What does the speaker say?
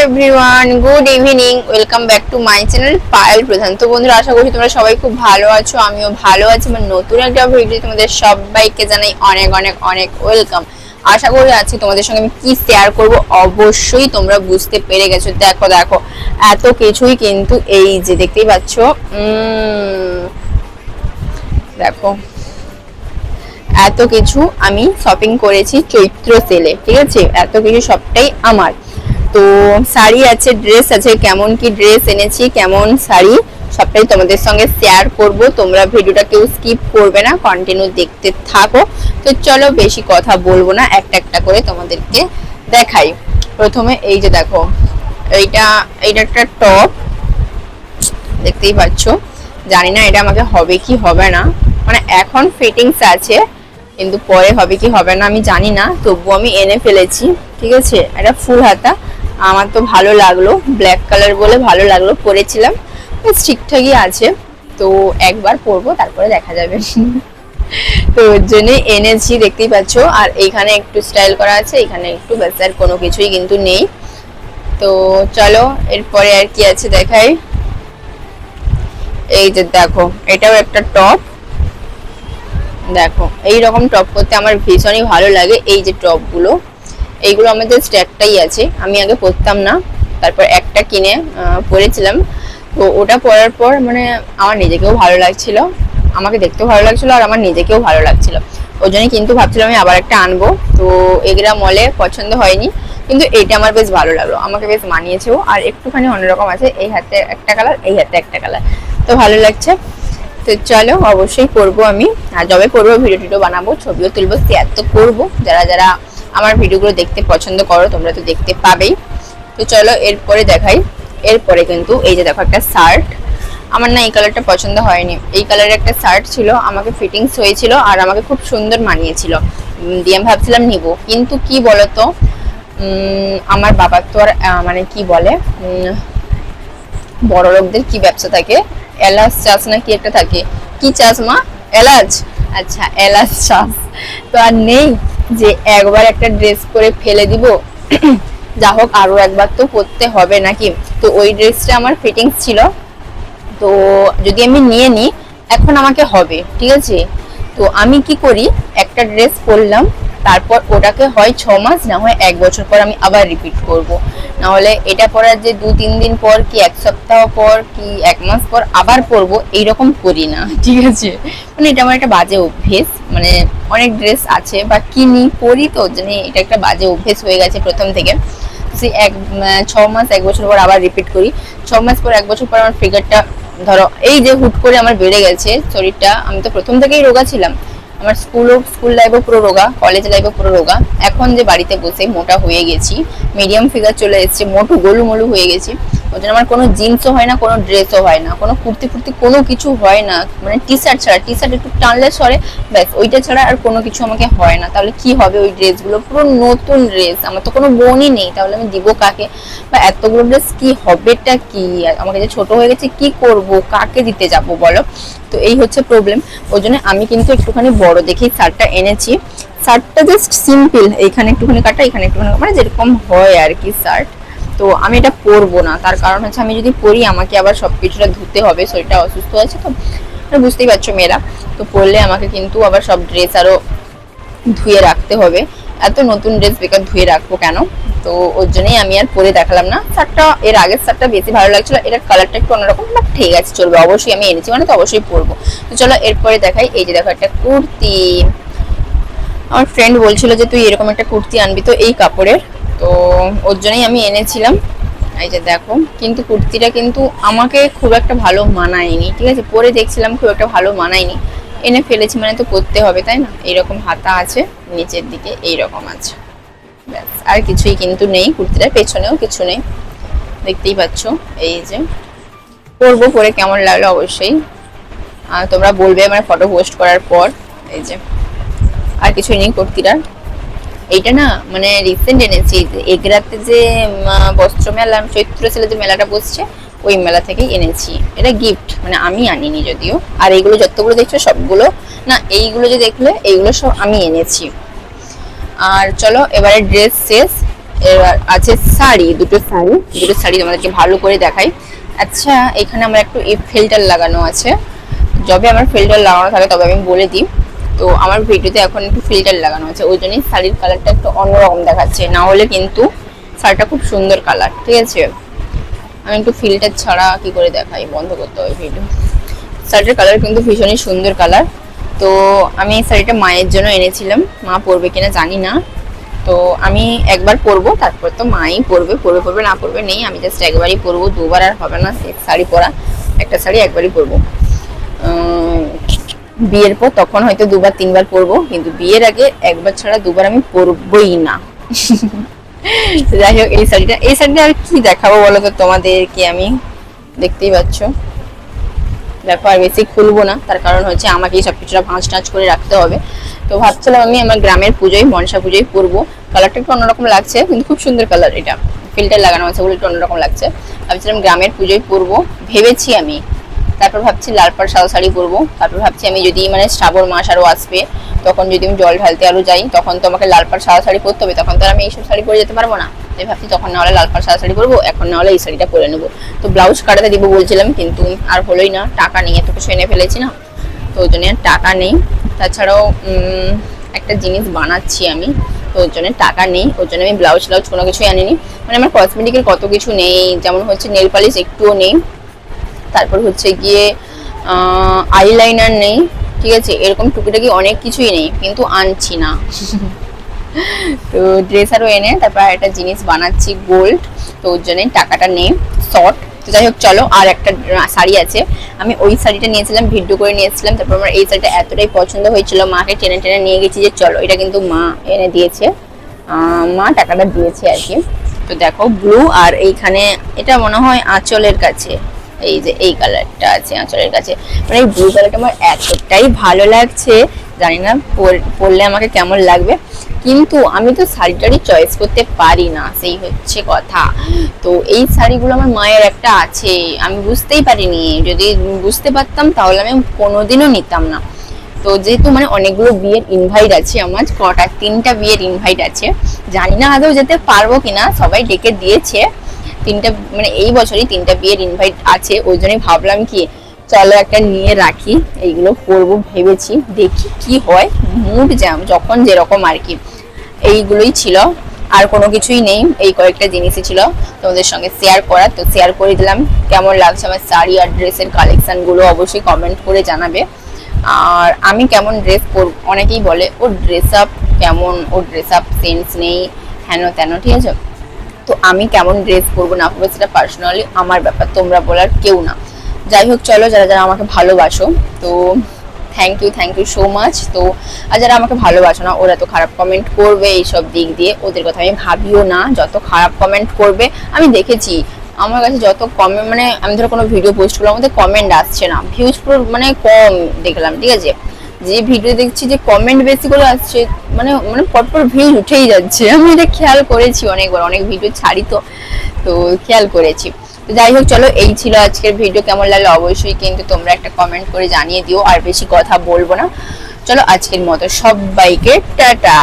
Everyone good evening welcome back to my channel Payel Pradhan তো বন্ধুরা, আশা করছি তোমরা সবাই খুব ভালো আছো, আমিও ভালো আছি। আমার নতুন একটা ভিডিও তোমাদের সবাইকে জানাই অনেক অনেক অনেক ওয়েলকাম আশা করি আছি তোমাদের সঙ্গে আমি কি শেয়ার করব, অবশ্যই তোমরা বুঝতে পেরে গেছো। দেখো দেখো, এত কিছুই কিন্তু এই যে দেখতেই পাচ্ছ। দেখো, এত কিছু আমি শপিং করেছি চৈত্র সেলে ঠিক আছে? এত কিছু সবটাই আমার। তো শাড়ি আছে ড্রেস আছে, কেমন কি ড্রেস এনেছি, কেমন শাড়ি, সবটাই তোমাদের সঙ্গে শেয়ার করব। তোমরা ভিডিওটা কেউ স্কিপ করবে না কন্টিনিউ দেখতে থাকো। তো চলো বেশি কথা বলব না, একটা একটা করে তোমাদেরকে দেখাই। প্রথমে এই যে দেখো, এইটা এইটা একটা টপ দেখতেই পাচ্ছ। জানি না এটা আমাকে হবে কি হবে না। মানে এখন ফিটিংস আছে, কিন্তু পরে হবে কি হবে না আমি জানি না তবু আমি এনে ফেলেছি, ঠিক আছে? এটা ফুল হাতা। আমার তো ভালো লাগল ব্ল্যাক কালার বলে ভালো লাগল, পরেছিলাম ঠিকঠাকই আছে। তো একবার পরবো, তারপরে দেখা যাবে। তো ওর জন্যে এনেছি, দেখতেই পাচ্ছ। আর এইখানে একটু স্টাইল করা আছে, এখানে একটু ব্যাস, আর কোনো কিছুই কিন্তু নেই। তো চলো, এরপরে আর কি আছে দেখাই। এই যে দেখো, এটাও একটা টপ দেখো এই রকম টপ করতে আমার ভীষণই ভালো লাগে, এই যে টপগুলো এইগুলো আমাদের স্ট্যাকটাই আছে। আমি আগে পরতাম না। তারপর একটা কিনে পরেছিলাম। তো ওটা পরার পর মানে আমার নিজেকেও ভালো লাগছিল। আমাকে দেখতেও ভালো লাগছিল আর আমার নিজেকেও ভালো লাগছিল। ওই জন্যই কিন্তু ভাবছিলাম আমি আবার একটা আনব। তো এগুলা মলে পছন্দ হয়নি। কিন্তু এইটা আমার বেশ ভালো লাগল। আমাকে বেশ মানিয়েছেও। আর একটুখানি অন্যরকম আছে। এই হাতে একটা কালার এই হাতে একটা কালার তো ভালো লাগছে। তো চলো, অবশ্যই করব আমি। আর যবে করব ভিডিও টিডিও বানাবো, ছবিও তুলবো, শেয়ার তো করব। যারা যারা আমার ভিডিওগুলো দেখতে পছন্দ করো, তোমরা তো দেখতে পাবেই। তো চলো এরপরে দেখাই। এরপরে কিন্তু এই যে দেখো একটা শার্ট আমার না এই কালারটা পছন্দ হয়নি। এই কালারের একটা শার্ট ছিল, আমাকে ফিটিংস হয়েছিল আর আমাকে খুব সুন্দর মানিয়েছিল। দিয়ে আমি ভাবছিলাম নিব। কিন্তু কি বলতো আমার বাবার তো আর মানে কি বলে বড় লোকদের কি ব্যবসা থাকে? এলাচ চাষ না কি একটা থাকে? কি চাষ মা? এলাচ? আচ্ছা এলাচ চাষ। তো আর নেই। যে একবার একটা ড্রেস করে ফেলে দিব। যা হোক আরও একবার তো পরতে হবে নাকি? তো ওই ড্রেসটা আমার ফিটিংস ছিল। তো যদি আমি নিয়ে নিই, এখন আমাকে হবে, ঠিক আছে? তো আমি কি করি, একটা ড্রেস পরলাম, তারপর ওটাকে হয় ছ মাস, না হয় এক বছর পর আমি আবার রিপিট করব। না হলে এটা পরার যে দু, তিন দিন পর কি এক সপ্তাহ পর কি এক মাস পর আবার পরবো এইরকম করি না, ঠিক আছে? মানে এটা আমার একটা বাজে অভ্যেস মানে অনেক ড্রেস আছে, বা কিনি, পরি তো, জানি এটা একটা বাজে অভ্যেস হয়ে গেছে প্রথম থেকে। সে এক ছ মাস, এক বছর পর আবার রিপিট করি। ছ মাস পর, এক বছর পর আমার ফিগারটা ধরো, এই যে হুট করে আমার বেড়ে গেছে, শরীরটা, আমি তো প্রথম থেকেই রোগা ছিলাম। আমার স্কুলও স্কুল লাইফও পুরো রোগা কলেজ লাইফও পুরো রোগা। এখন যে বাড়িতে বসে মোটা হয়ে গেছি মিডিয়াম ফিগার চলে এসছে, মোটু গোলু মোলু হয়ে গেছি। ওই জন্য আমার কোনো জিন্সও হয় না, কোনো ড্রেসও হয় না, কোনো কুর্তি ফুর্তি কোনো কিছু হয় না মানে টি শার্ট ছাড়া টি শার্ট একটু টানলে সরে, ব্যাস, ওইটা ছাড়া আর কোনো কিছু আমাকে হয় না। তাহলে কি হবে ওই ড্রেসগুলো পুরো নতুন ড্রেস আমার তো কোনো বোনই নেই, তাহলে আমি দিব কাকে? বা এতগুলো ড্রেস কি হবেটা কি? আমাকে যে ছোট হয়ে গেছে কি করব? কাকে দিতে যাব বলো? তো এই হচ্ছে প্রবলেম ওই জন্য আমি কিন্তু একটুখানি বড় দেখেই শার্টটা এনেছি। শার্টটা জাস্ট সিম্পল এইখানে একটুখানি কাটা, এখানে একটুখানি মানে যেরকম হয় আর কি শার্ট। তো আমি এটা পরবো না। তার কারণ হচ্ছে আমি যদি পরি, আমাকে আবার সব কিছুটা ধুতে হবে শরীরটা অসুস্থ আছে তো। বুঝতেই পারছ মেয়েরা, তো পরলে আমাকে কিন্তু আবার সব ড্রেস আরও ধুয়ে রাখতে হবে। এত নতুন ড্রেস বেকার ধুয়ে রাখব কেন? তো ওর জন্যই আমি আর পরে দেখালাম না। শার্টটা, এর আগের শার্টটা বেশি ভালো লাগছিল, এটার কালারটা একটু অন্যরকম বাট ঠিক আছে, চলবে। অবশ্যই আমি এনেছি মানে তো অবশ্যই পরবো। তো চলো, এরপরে দেখাই, এই যে দেখো একটা কুর্তি। আমার ফ্রেন্ড বলছিল যে, তুই এরকম একটা কুর্তি আনবি তো, এই কাপড়ের। তো ওর জন্যই আমি এনেছিলাম। এই যে দেখো, কিন্তু কুর্তিটা কিন্তু আমাকে খুব একটা ভালো মানায়নি, ঠিক আছে? পরে দেখছিলাম খুব একটা ভালো মানায়নি। এনে ফেলেছি মানে তো করতে হবে, তাই না? এইরকম হাতা আছে, নিচের দিকে এইরকম আছে। ব্যাস, আর কিছুই কিন্তু নেই, কুর্তিটার পেছনেও কিছু নেই। দেখতেই পাচ্ছ, এই যে। পরবো পরে কেমন লাগল অবশ্যই। তোমরা বলবে আমার ফটো পোস্ট করার পর, এই যে। আর কিছুই নেই কুর্তিটার। এইটা না মানে রিসেন্ট এনেছি এগরাতে যে বস্ত্র মেলা চৈত্র ছেলে যে মেলাটা বসছে, ওই মেলা থেকেই এনেছি। এটা গিফট মানে আমি আনিনি যদিও। আর এইগুলো যতগুলো দেখছ, সবগুলো, না, এইগুলো যে দেখলে, এইগুলো সব আমি এনেছি। আর চলো, এবারে ড্রেস শেষ। এবার আছে শাড়ি, দুটো শাড়ি। দুটো শাড়ি তোমাদেরকে ভালো করে দেখাই। আচ্ছা এখানে আমার একটু এই ফিল্টার লাগানো আছে। যবে আমার ফিল্টার লাগানো থাকে তবে আমি বলে দিই। তো আমার ভিডিওতে এখন একটু ফিল্টার লাগানো আছে, ওই জন্যই শাড়ির কালারটা একটু অন্যরকম দেখাচ্ছে, না হলে কিন্তু শাড়িটা খুব সুন্দর কালার ঠিক আছে? আমি একটু ফিল্টার ছাড়া কি করে দেখাই, বন্ধ করতে হবে ভিডিও শাড়িটার কালার কিন্তু ভীষণই সুন্দর কালার তো আমি এই শাড়িটা মায়ের জন্য এনেছিলাম, মা পরবে কিনা জানি না। তো আমি একবার পরবো, তারপর তো মাই পরবে পরবে পরবে, না পরবে নেই, আমি জাস্ট একবারই পরবো, দুবার আর হবে না শাড়ি পরা, একটা শাড়ি একবারই পরবো। বিয়ের পর তখন হয়তো দুবার, তিনবার পরবো, কিন্তু বিয়ের আগে একবার ছাড়া দুবার আমি পরবই না। যাই হোক, এই শাড়িটা এই শাড়িটা আর কি দেখাবো বলো তো তোমাদেরকে আমি? দেখতেই পাচ্ছ। দেখো, আর বেশি খুলবো না, তার কারণ হচ্ছে আমাকে সব কিছুটা ভাঁজ টাঁচ করে রাখতে হবে। তো ভাবছিলাম আমি আমার গ্রামের পুজোয়, মনসা পুজোয় পরবো। কালারটা একটু অন্যরকম লাগছে, কিন্তু খুব সুন্দর কালার এটা। ফিল্টার লাগানো আছে বলে একটু অন্যরকম লাগছে। ভাবছিলাম গ্রামের পুজোয় পরবো, ভেবেছি আমি। তারপর ভাবছি লাল পাড় সাদা শাড়ি পরবো। তারপর ভাবছি আমি যদি মানে শ্রাবণ মাস আরও আসবে, তখন যদি আমি জল ঢালতে আরও যাই, তখন তো আমাকে লাল পাড় সাদা শাড়ি পরতে হবে, তখন তো আমি এইসব শাড়ি পরে যেতে পারব না। তাই ভাবছি তখন না হলে লাল পাড় সাদা শাড়ি পরবো, এখন না হলে এই শাড়িটা পরে নেব। তো ব্লাউজ কাটাতে দিব বলছিলাম, কিন্তু আর হলোই না, টাকা নেই, এত কিছু এনে ফেলেছি না। তো ওই জন্য টাকা নেই। তাছাড়াও একটা জিনিস বানাচ্ছি আমি, তো ওর জন্য টাকা নেই। ওর জন্য আমি ব্লাউজ ব্লাউজ কোনো কিছুই আনিনি। মানে আমার কসমেটিকের কত কিছু নেই, যেমন হচ্ছে নেল পালিশ একটুও নেই। তারপর হচ্ছে গিয়ে আইলাইনার নেই, ঠিক আছে? এরকম টুকিটাকি অনেক কিছুই নেই, কিন্তু আনছি না। তো ড্রেস আরও এনে, তারপর একটা জিনিস বানাচ্ছি গোল্ড তো ওর জন্যই টাকাটা নেই শর্ট তো যাই হোক, চলো, আর একটা শাড়ি আছে। আমি ওই শাড়িটা নিয়েছিলাম, ভিডিও করে নিয়েছিলাম, তারপর আমার এই শাড়িটা এতটাই পছন্দ হয়েছিল, মাকে টেনে টেনে নিয়ে গেছি যে, চলো, এটা কিন্তু মা এনে দিয়েছে। মা টাকাটা দিয়েছে আর কি। তো দেখো ব্লু আর এইখানে, এটা মনে হয় আঁচলের কাছে। এই যে এই কালারটা আছে আঁচলের কাছে। মানে এই ব্লু কালারটা আমার এতটাই ভালো লাগছে, জানি না পর- পরলে আমাকে কেমন লাগবে। কিন্তু আমি তো শাড়িটারই চয়েস করতে পারি না, সেই হচ্ছে কথা। তো এই শাড়িগুলো আমার মায়ের একটা আছে, আমি বুঝতেই পারিনি। যদি বুঝতে পারতাম তাহলে আমি কোনোদিনও নিতাম না। তো যেহেতু মানে অনেকগুলো বিয়ের ইনভাইট আছে আমার, কটা তিনটা বিয়ের ইনভাইট আছে, জানি না আদৌ যেতে পারব কিনা, সবাই ডেকে দিয়েছে। তিনটা মানে এই বছরই তিনটা বিয়ের ইনভাইট আছে, ওই জন্যই ভাবলাম কি চলো একটা নিয়ে রাখি, এইগুলো করব ভেবেছি, দেখি কি হয় মুড জ্যাম যখন যেরকম আর কি। এইগুলোই ছিল, আর কোনো কিছুই নেই, এই কয়েকটা জিনিসই ছিল তোমাদের সঙ্গে শেয়ার করার, তো শেয়ার করে দিলাম, কেমন লাগছে আমার শাড়ি আর ড্রেসের কালেকশানগুলো অবশ্যই কমেন্ট করে জানাবে। আর আমি কেমন ড্রেস পর, অনেকেই বলে, ওর ড্রেস আপ কেমন? ওর ড্রেস আপ সেন্স নেই হেন তেন ঠিক আছে? তো আমি কেমন ড্রেস পরবো না পরবো সেটা পার্সোনালি আমার ব্যাপার, তোমরা বলার কেউ না। যাই হোক, চলো যারা যারা আমাকে ভালোবাসো, তো thank you thank you so much তো, আর যারা আমাকে ভালোবাসো না, ওরা তো খারাপ কমেন্ট করবে এইসব দিক দিয়ে। ওদের কথা আমি ভাবিও না, যত খারাপ কমেন্ট করবে, আমি দেখেছি। আমার কাছে যত কমেন্ট মানে আমি ধরো কোনো ভিডিও পোস্ট করলাম আমাদের কমেন্ট আসছে না। ভিউজ পুরো মানে কম দেখলাম, ঠিক আছে? যে ভিডিও দেখছি যে কমেন্ট বেশি করে আসছে মানে মানে পরপর ভিউজ উঠেই যাচ্ছে। আমি এটা খেয়াল করেছি অনেকবার, অনেক ভিডিও ছাড়ি তো তো খেয়াল করেছি। তো যাই হোক, চলো, এই ছিল আজকের ভিডিও কেমন লাগল অবশ্যই কিন্তু তোমরা একটা কমেন্ট করে জানিয়ে দিও, আর বেশি কথা বলব না। চলো, আজকের মতো সবাইকে, টাটা!